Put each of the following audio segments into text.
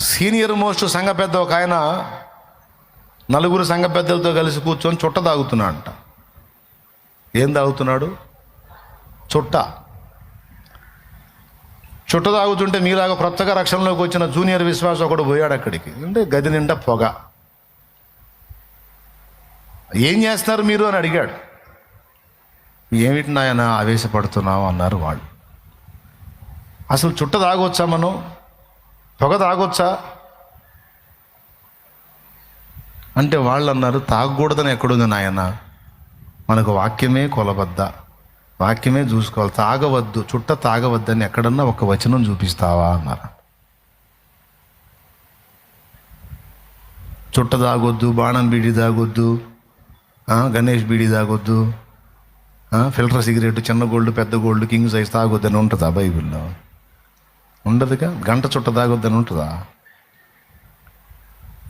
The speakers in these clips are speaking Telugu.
సీనియర్ మోస్ట్ సంఘ పెద్ద ఒక ఆయన నలుగురు సంఘ పెద్దలతో కలిసి కూర్చొని చుట్ట తాగుతున్నాడంట. ఏం తాగుతున్నాడు? చుట్ట. చుట్ట తాగుతుంటే మీలాగా కొత్తగా రక్షణలోకి వచ్చిన జూనియర్ విశ్వాస ఒకడు పోయాడు అక్కడికి. అంటే గది నిండా పొగ. ఏం చేస్తున్నారు మీరు అని అడిగాడు. ఏమిటి నాయన ఆవేశపడుతున్నావు అన్నారు వాళ్ళు. అసలు చుట్ట తాగొచ్చా మనం? పొగ తాగొచ్చా? అంటే వాళ్ళు అన్నారు తాగకూడదని ఎక్కడుంది నాయన? మనకు వాక్యమే కొలబద్ద. వాక్యమే చూసుకోవాలి. తాగవద్దు. చుట్ట తాగవద్దని ఎక్కడన్నా ఒక వచనం చూపిస్తావా? అన్నారు. చుట్ట తాగొద్దు బాణం బీడి తాగొద్దు గణేష్ బీడి తాగొద్దు ఫిల్టర్ సిగరెట్ చిన్న గోల్డ్ పెద్ద గోల్డ్ కింగ్ సైజ్ తాగొద్దని ఉంటుందా బైబిల్లో? ఉండదుగా? గంట చుట్ట దాగొద్దని ఉంటుందా?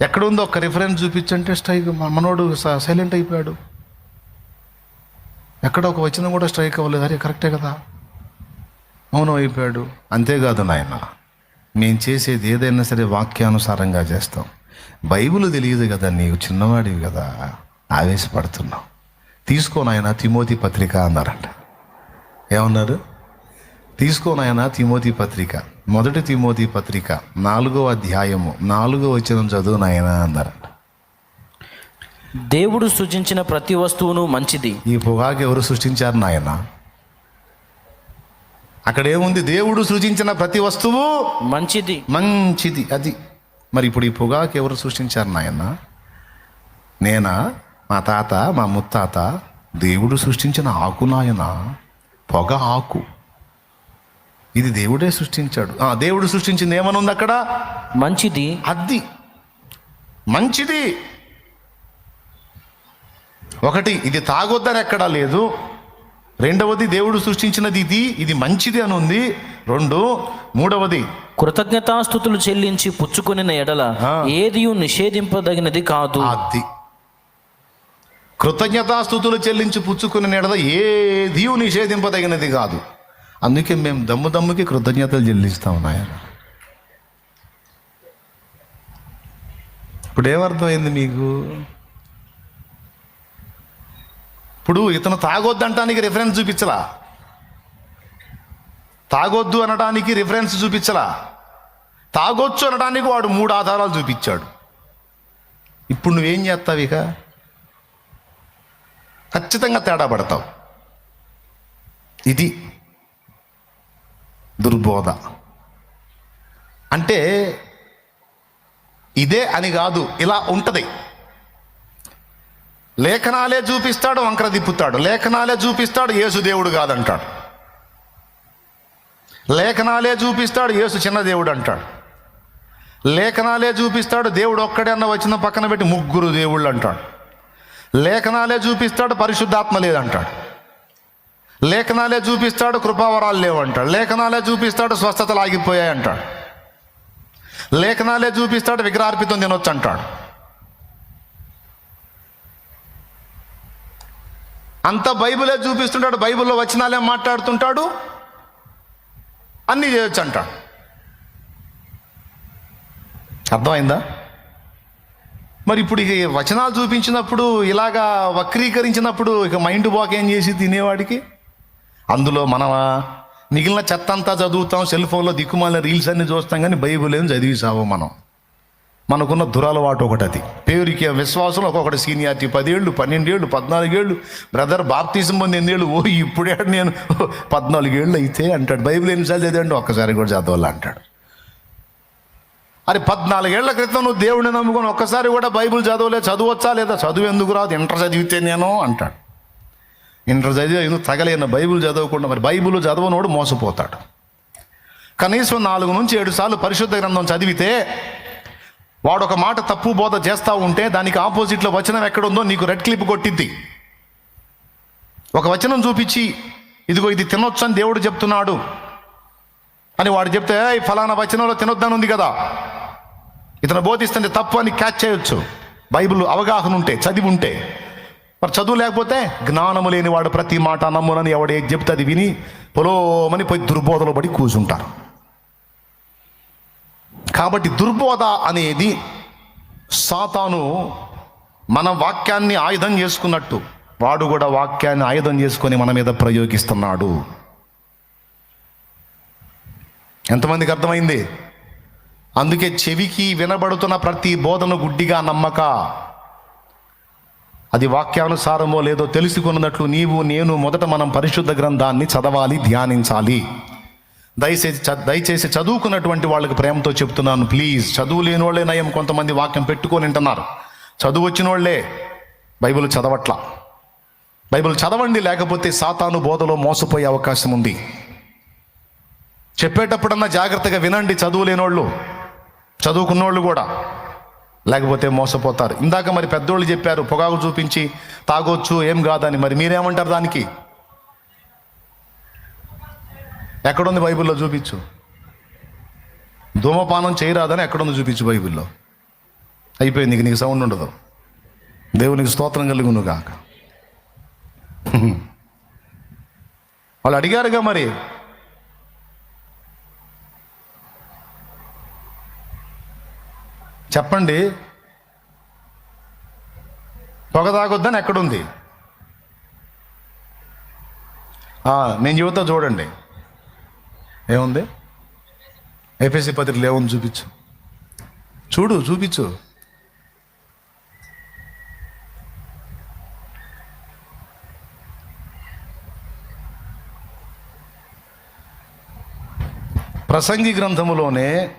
ఎక్కడ ఉందో ఒక రిఫరెన్స్ చూపించంటే స్ట్రైక్ మనోడు సైలెంట్ అయిపోయాడు. ఎక్కడ ఒక వచ్చిన కూడా స్ట్రైక్ అవ్వలేదు. అరే కరెక్టే కదా. మౌనం అయిపోయాడు. అంతేకాదు నాయన మేము చేసేది ఏదైనా సరే వాక్యానుసారంగా చేస్తాం. బైబిల్ తెలియదు కదా నీవు చిన్నవాడివి కదా. ఆవేశపడుతున్నావు. తీసుకో నాయన తిమోతి పత్రిక అన్నారంట. ఏమన్నారు? తీసుకో నాయన తిమోతి పత్రిక. మొదటి తిమోతి పత్రిక నాలుగో అధ్యాయము నాలుగో వచ్చిన చదువు నాయన అన్నారంట దేవుడు సృజించిన ప్రతి వస్తువును మంచిది. ఈ పొగాకు ఎవరు సృష్టించారు నాయన? అక్కడ ఏముంది దేవుడు సృజించిన ప్రతి వస్తువు మంచిది. మంచిది అది. మరి ఇప్పుడు ఈ పొగాకు ఎవరు సృష్టించారు నాయన? నేనా? మా తాత మా ముత్తాత దేవుడు సృష్టించిన ఆకు నాయన? పొగ ఆకు. ఇది దేవుడే సృష్టించాడు. ఆ, దేవుడు సృష్టించింది ఏమనుంది అక్కడ? మంచిది. అది. మంచిది. ఒకటి ఇది తాగొద్దని ఎక్కడా లేదు. రెండవది దేవుడు సృష్టించినది ఇది ఇది మంచిది అని ఉంది. రెండు మూడవది కృతజ్ఞతాస్థుతులు చెల్లించి పుచ్చుకొనిన ఎడల ఆ. ఏదియు నిషేధింపదగినది కాదు. అది. కృతజ్ఞతాస్థుతులు చెల్లించి పుచ్చుకుని నెడద ఏది నిషేధింపదగినది కాదు. అందుకే మేము దమ్ము దమ్ముకి కృతజ్ఞతలు చెల్లిస్తాం నాయన. ఇప్పుడు ఏమర్థమైంది మీకు? ఇప్పుడు ఇతను తాగొద్దంటానికి రిఫరెన్స్ చూపించలా? తాగొద్దు అనడానికి రిఫరెన్స్ చూపించలా? తాగొచ్చు అనడానికి వాడు మూడు ఆధారాలు చూపించాడు. ఇప్పుడు నువ్వేం చేస్తావు ఇక? ఖచ్చితంగా తేడా పడతావు. ఇది దుర్బోధ. అంటే ఇదే అని కాదు ఇలా ఉంటుంది. లేఖనాలే చూపిస్తాడు వంకర తిప్పుతాడు. లేఖనాలే చూపిస్తాడు యేసు దేవుడు కాదంటాడు. లేఖనాలే చూపిస్తాడు యేసు చిన్న దేవుడు అంటాడు. లేఖనాలే చూపిస్తాడు దేవుడు ఒక్కడే అన్న వచ్చిన పక్కన పెట్టి ముగ్గురు దేవుళ్ళు అంటాడు. లేఖనాలే చూపిస్తాడు పరిశుద్ధాత్మ లేదంటాడు. లేఖనాలే చూపిస్తాడు కృపావరాలు లేవంటాడు. లేఖనాలే చూపిస్తాడు స్వస్థతలు ఆగిపోయాయి అంటాడు లేఖనాలే చూపిస్తాడు విగ్రహార్పితం తినొచ్చు అంటాడు అంత బైబిలే చూపిస్తుంటాడు బైబిల్లో వచనాలే మాట్లాడుతుంటాడు అన్నీ చేయొచ్చు అంటాడు అర్థమైందా? మరి ఇప్పుడు ఇక వచనాలు చూపించినప్పుడు ఇలాగా వక్రీకరించినప్పుడు ఇక మైండ్ బాక్ ఏం చేసి తినేవాడికి? అందులో మన మిగిలిన చెత్త అంతా చదువుతాం సెల్ ఫోన్లో దిక్కుమాలిన రీల్స్ అన్ని చూస్తాం కానీ బైబిల్ ఏం చదివిసావు మనం? మనకున్న దురలవాటు ఒకటి అది పేరుకి విశ్వాసం ఒక్కొక్కటి సీనియారిటీ పదేళ్ళు పన్నెండేళ్ళు పద్నాలుగేళ్ళు. బ్రదర్ బాప్తిజం పొంది ఎన్నేళ్ళు ఓ ఇప్పుడే నేను. పద్నాలుగేళ్ళు అయితే అంటాడు. బైబిల్ ఎన్నిసార్లు చదివండి ఒక్కసారి కూడా చదవాలి అంటాడు. అరే పద్నాలుగేళ్ళ క్రితం నువ్వు దేవుడిని నమ్ముకొని ఒక్కసారి కూడా బైబిల్ చదవలే చదవచ్చా లేదా? చదువు ఎందుకు రాదు? ఇంటర్ చదివితే నేను అంటాడు. ఇంటర్ చదివే ఎందుకు తగలేన బైబిల్ చదవకుండా మరి బైబిల్ చదవనోడు మోసపోతాడు. కనీసం నాలుగు నుంచి ఏడు సార్లు పరిశుద్ధ గ్రంథం చదివితే వాడు ఒక మాట తప్పు బోధ చేస్తూ ఉంటే దానికి ఆపోజిట్లో వచనం ఎక్కడుందో నీకు రెడ్ క్లిప్ కొట్టిద్ది. ఒక వచనం చూపించి ఇదిగో ఇది తినొచ్చు అని దేవుడు చెప్తున్నాడు. అని వాడు చెప్తే ఫలానా వచనంలో తినొద్దని ఉంది కదా. ఇతను బోధిస్తుంటే తప్పు అని క్యాచ్ చేయొచ్చు. బైబిల్ అవగాహన ఉంటే చదివి ఉంటే మరి చదువు లేకపోతే జ్ఞానము లేని వాడు ప్రతి మాట నమ్మునని ఎవడే చెప్తే అది విని పొలోమని పోయి దుర్బోధలో పడి కూర్చుంటారు. కాబట్టి దుర్బోధ అనేది సాతాను మన వాక్యాన్ని ఆయుధం చేసుకున్నట్టు వాడు కూడా వాక్యాన్ని ఆయుధం చేసుకొని మన మీద ప్రయోగిస్తున్నాడు. ఎంతమందికి అర్థమైంది? అందుకే చెవికి వినబడుతున్న ప్రతి బోధను గుడ్డిగా నమ్మక అది వాక్యానుసారమో లేదో తెలుసుకున్నట్లు నీవు నేను మొదట మనం పరిశుద్ధ గ్రంథాన్ని చదవాలి ధ్యానించాలి. దయచేసి దయచేసి చదువుకున్నటువంటి వాళ్ళకి ప్రేమతో చెప్తున్నాను ప్లీజ్. చదువు లేని వాళ్ళే నయం కొంతమంది వాక్యం పెట్టుకొని వింటున్నారు. చదువు వచ్చిన వాళ్ళే బైబిల్ చదవట్లా. బైబిల్ చదవండి లేకపోతే సాతాను బోధలో మోసపోయే అవకాశం ఉంది. చెప్పేటప్పుడన్నా జాగ్రత్తగా వినండి చదువు లేనోళ్ళు. చదువుకున్నోళ్ళు కూడా. లేకపోతే మోసపోతారు. ఇందాక మరి పెద్దోళ్ళు చెప్పారు పొగాకు చూపించి తాగొచ్చు ఏం కాదని. మరి మీరేమంటారు దానికి? ఎక్కడుంది బైబిల్లో చూపించు? ధూమపానం చేయరాదని ఎక్కడుంది చూపించు బైబిల్లో? అయిపోయింది ఇక నీకు సౌండ్ ఉండదు. దేవునికి స్తోత్రం కలుగును కాక వాళ్ళు అడిగారుగా మరి చెప్పండి. పొగ తాగొద్దని ఎక్కడుంది? నేను చెబుతా చూడండి. ఏముంది? ఏపీసీ పత్రికలు ఏముంది చూపించు. చూడు చూపించు. ప్రసంగి గ్రంథములోనే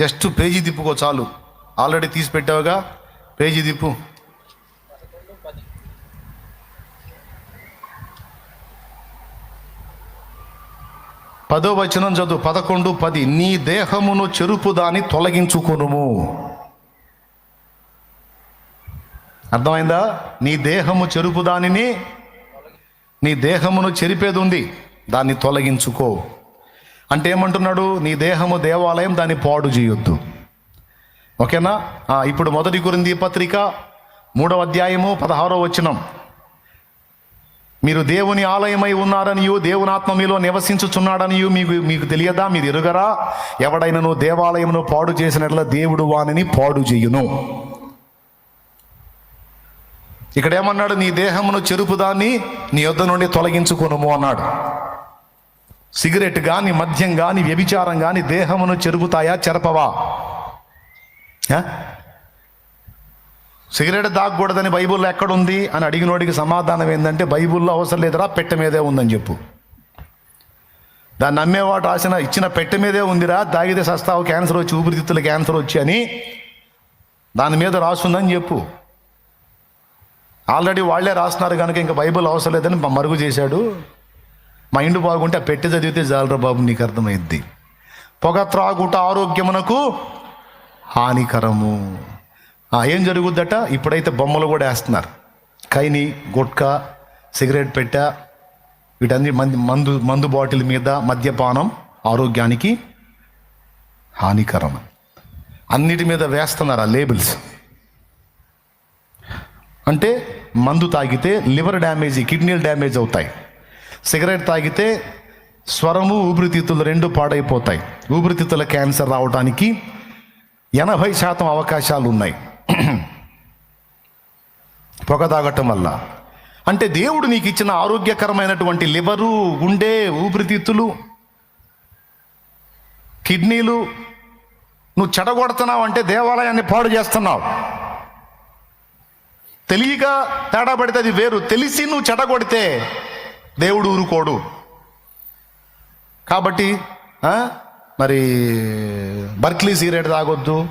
జస్ట్ పేజీ తిప్పుకో చాలు. ఆల్రెడీ తీసి పెట్టావుగా. పేజీ దిప్పు పదో వచనం చదువు. పదకొండు పది. నీ దేహమును చెరుపు దాని తొలగించుకొనుము. అర్థమైందా? నీ దేహము చెరుపు దానిని నీ దేహమును చెరిపేది ఉంది. దాన్ని తొలగించుకో. అంటే ఏమంటున్నాడు? నీ దేహము దేవాలయం దాన్ని పాడు చేయొద్దు. ఓకేనా? ఇప్పుడు మొదటి గురింది పత్రిక మూడవ అధ్యాయము పదహారో వచనం. మీరు దేవుని ఆలయమై ఉన్నారనియు దేవునాత్మ మీలో నివసించుచున్నాడనియు మీకు మీకు తెలియదా? మీరు ఎరుగరా? ఎవడైనను దేవాలయమును పాడు చేసినట్ల దేవుడు వానిని పాడు చేయును. ఇక్కడ ఏమన్నాడు నీ దేహమును చెరుపుదాన్ని నీ యొద్ద నుండి తొలగించుకొనుము అన్నాడు. సిగరెట్ కానీ మద్యం కానీ వ్యభిచారం కానీ దేహమును చెరుపుతాయా చెరపవా? సిగరెట్ దాగకూడదని బైబిల్లో ఎక్కడుంది అని అడిగినోడికి సమాధానం ఏంటంటే బైబిల్లో అవసరం లేదురా పెట్టె మీదే ఉందని చెప్పు. దాన్ని నమ్మేవాడు రాసిన ఇచ్చిన పెట్టె మీదే ఉందిరా తాగితే సస్తావు క్యాన్సర్ వచ్చి ఊపిరితిత్తుల క్యాన్సర్ వచ్చి అని దాని మీద రాసుందని చెప్పు. ఆల్రెడీ వాళ్ళే రాస్తున్నారు కనుక ఇంకా బైబిల్ అవసరం లేదని మరుగు చేశాడు. మైండ్ బాగుంటే ఆ పెట్టి చదివితే జాలరా బాబు నీకు అర్థమైద్ది. పొగ త్రాగుట ఆరోగ్యమునకు హానికరము. ఏం జరుగుద్దట? ఇప్పుడైతే బొమ్మలు కూడా వేస్తున్నారు. కైని గుట్కా సిగరెట్ పెట్ట వీటన్ని మంది మందు మందు బాటిల్ మీద మద్యపానం ఆరోగ్యానికి హానికరం. అన్నిటి మీద వేస్తున్నారు ఆ లేబుల్స్? అంటే మందు తాగితే లివర్ డ్యామేజ్ కిడ్నీలు డ్యామేజ్ అవుతాయి. సిగరెట్ తాగితే స్వరము ఊపిరితిత్తులు రెండు పాడైపోతాయి. ఊపిరితిత్తుల క్యాన్సర్ రావడానికి ఎనభై శాతం అవకాశాలు ఉన్నాయి పొగ తాగటం వల్ల. అంటే దేవుడు నీకు ఇచ్చిన ఆరోగ్యకరమైనటువంటి లివరు గుండె ఊపిరితిత్తులు కిడ్నీలు నువ్వు చెడగొడుతున్నావు అంటే దేవాలయాన్ని పాడు చేస్తున్నావు. తెలియక తేడా పడితే అది వేరు. తెలిసి నువ్వు చెడగొడితే దేవుడు ఊరుకోడు. కాబట్టి మరి బర్క్లీ సిగరెట్ తాగొద్దు.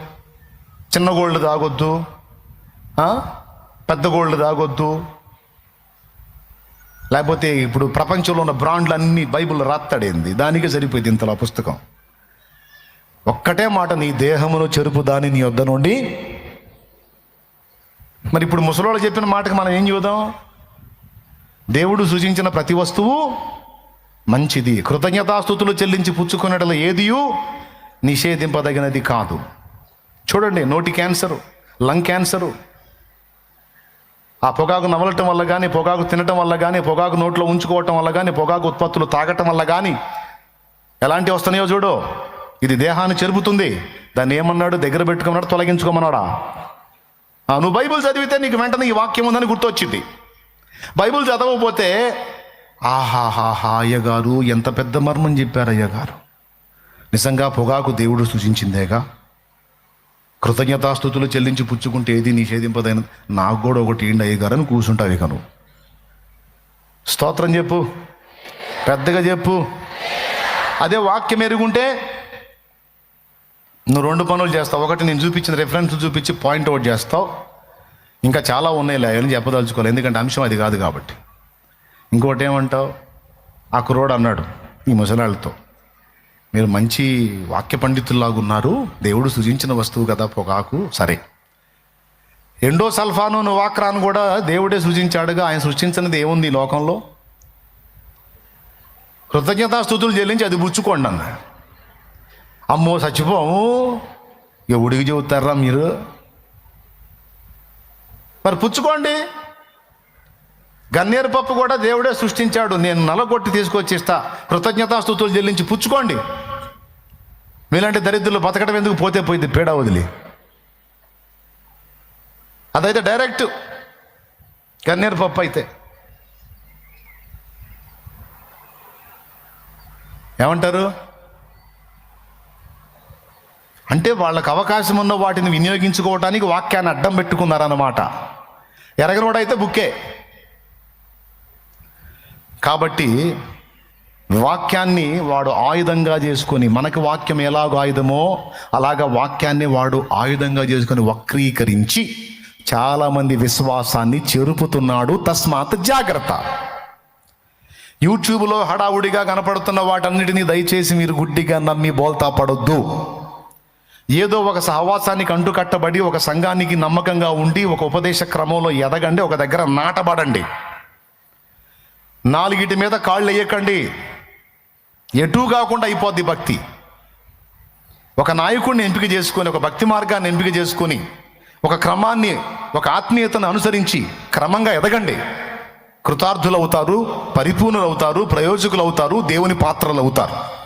చిన్న గోల్డ్ తాగొద్దు. పెద్ద గోల్డ్ తాగొద్దు. లేకపోతే ఇప్పుడు ప్రపంచంలో ఉన్న బ్రాండ్లు అన్ని బైబిల్ రాత్తడేంది. దానికి సరిపోయింది ఇంతలో పుస్తకం. ఒక్కటే మాట నీ దేహమును చెరుపు దాని నీ వద్ద నుండి. మరి ఇప్పుడు ముసలోళ్ళు చెప్పిన మాటకి మనం ఏం చూద్దాం? దేవుడు సూచించిన ప్రతి వస్తువు మంచిది. కృతజ్ఞతాస్థుతులు చెల్లించి పుచ్చుకున్నట్లు ఏదియూ నిషేధింపదగినది కాదు. చూడండి నోటి క్యాన్సరు లంగ్ క్యాన్సరు. ఆ పొగాకు నమలటం వల్ల కానీ పొగాకు తినటం వల్ల కానీ పొగాకు నోట్లో ఉంచుకోవటం వల్ల కానీ పొగాకు ఉత్పత్తులు తాగటం వల్ల కానీ ఎలాంటివి వస్తున్నాయో చూడు. ఇది దేహాన్ని చెరుపుతుంది. దాన్ని ఏమన్నాడు? దగ్గర పెట్టుకున్నాడు తొలగించుకోమన్నాడా? నువ్వు బైబిల్ చదివితే నీకు వెంటనే ఈ వాక్యం ఉందని గుర్తొచ్చింది. బైబిల్ చదవకపోతే ఆహాహాహా అయ్యగారు ఎంత పెద్ద మర్మం చెప్పారు అయ్యగారు. నిజంగా పొగాకు దేవుడు సూచించిందేగా కృతజ్ఞతాస్థుతులు చెల్లించి పుచ్చుకుంటే ఏది నిషేధింపదైన నాకు కూడా ఒకటి ఏంటి అయ్యగారు అని కూర్చుంటావు ఇక నువ్వు. స్తోత్రం చెప్పు. పెద్దగా చెప్పు. అదే వాక్యం ఎరుగుంటే నువ్వు రెండు పనులు చేస్తావు. ఒకటి నేను చూపించిన రెఫరెన్స్ చూపించి పాయింట్ అవుట్ చేస్తావు. ఇంకా చాలా ఉన్నాయి అని చెప్పదలుచుకోవాలి ఎందుకంటే అంశం అది కాదు కాబట్టి. ఇంకోటి ఏమంటావు ఆ కుర్రోడు అన్నాడు ఈ ముసలాళ్ళతో మీరు మంచి వాక్య పండితుల్లాగున్నారు. దేవుడు సృజించిన వస్తువు కదా పొగాకు. సరే. ఎండో సల్ఫాను నువాక్రాను కూడా దేవుడే సృజించాడుగా. ఆయన సృష్టించినది ఏముంది ఈ లోకంలో? కృతజ్ఞతాస్థుతులు చెల్లించి అది పుచ్చుకోండి అన్న. అమ్మో చచ్చిపోము ఎవడికి చెబుతారా మీరు? మరి పుచ్చుకోండి. గన్నేరు పప్పు కూడా దేవుడే సృష్టించాడు. నేను నలగొట్టి తీసుకొచ్చి ఇస్తా కృతజ్ఞతాస్థుతులు చెల్లించి పుచ్చుకోండి. మీలాంటి దరిద్రులు బతకడం ఎందుకు? పోతే పోయింది పీడ వదిలి. అదైతే డైరెక్ట్ గన్నేరు పప్పు అయితే. ఏమంటారు? అంటే వాళ్ళకి అవకాశం ఉన్న వాటిని వినియోగించుకోవటానికి వాక్యాన్ని అడ్డం పెట్టుకున్నారన్నమాట. ఎరగనోడైతే బుక్కే. కాబట్టి వాక్యాన్ని వాడు ఆయుధంగా చేసుకొని మనకి వాక్యం ఎలాగో ఆయుధమో అలాగా వాక్యాన్ని వాడు ఆయుధంగా చేసుకొని వక్రీకరించి చాలామంది విశ్వాసాన్ని చెరుపుతున్నాడు తస్మాత్ జాగ్రత్త. యూట్యూబ్లో హడావుడిగా కనపడుతున్న వాటన్నిటినీ దయచేసి మీరు గుడ్డిగా నమ్మి బోల్తా పడొద్దు. ఏదో ఒక సహవాసానికి అంటుకట్టబడి ఒక సంఘానికి నమ్మకంగా ఉండి ఒక ఉపదేశ క్రమంలో ఎదగండి ఒక దగ్గర నాటబడండి. నాలుగిటి మీద కాళ్ళు వేయకండి ఎటూ కాకుండా అయిపోద్ది భక్తి. ఒక నాయకుడిని ఎంపిక చేసుకొని ఒక భక్తి మార్గాన్ని ఎంపిక చేసుకొని ఒక క్రమాన్ని ఒక ఆత్మీయతను అనుసరించి క్రమంగా ఎదగండి. కృతార్థులవుతారు పరిపూర్ణులవుతారు ప్రయోజకులవుతారు అవుతారు ప్రయోజకులు అవుతారు దేవుని పాత్రలు అవుతారు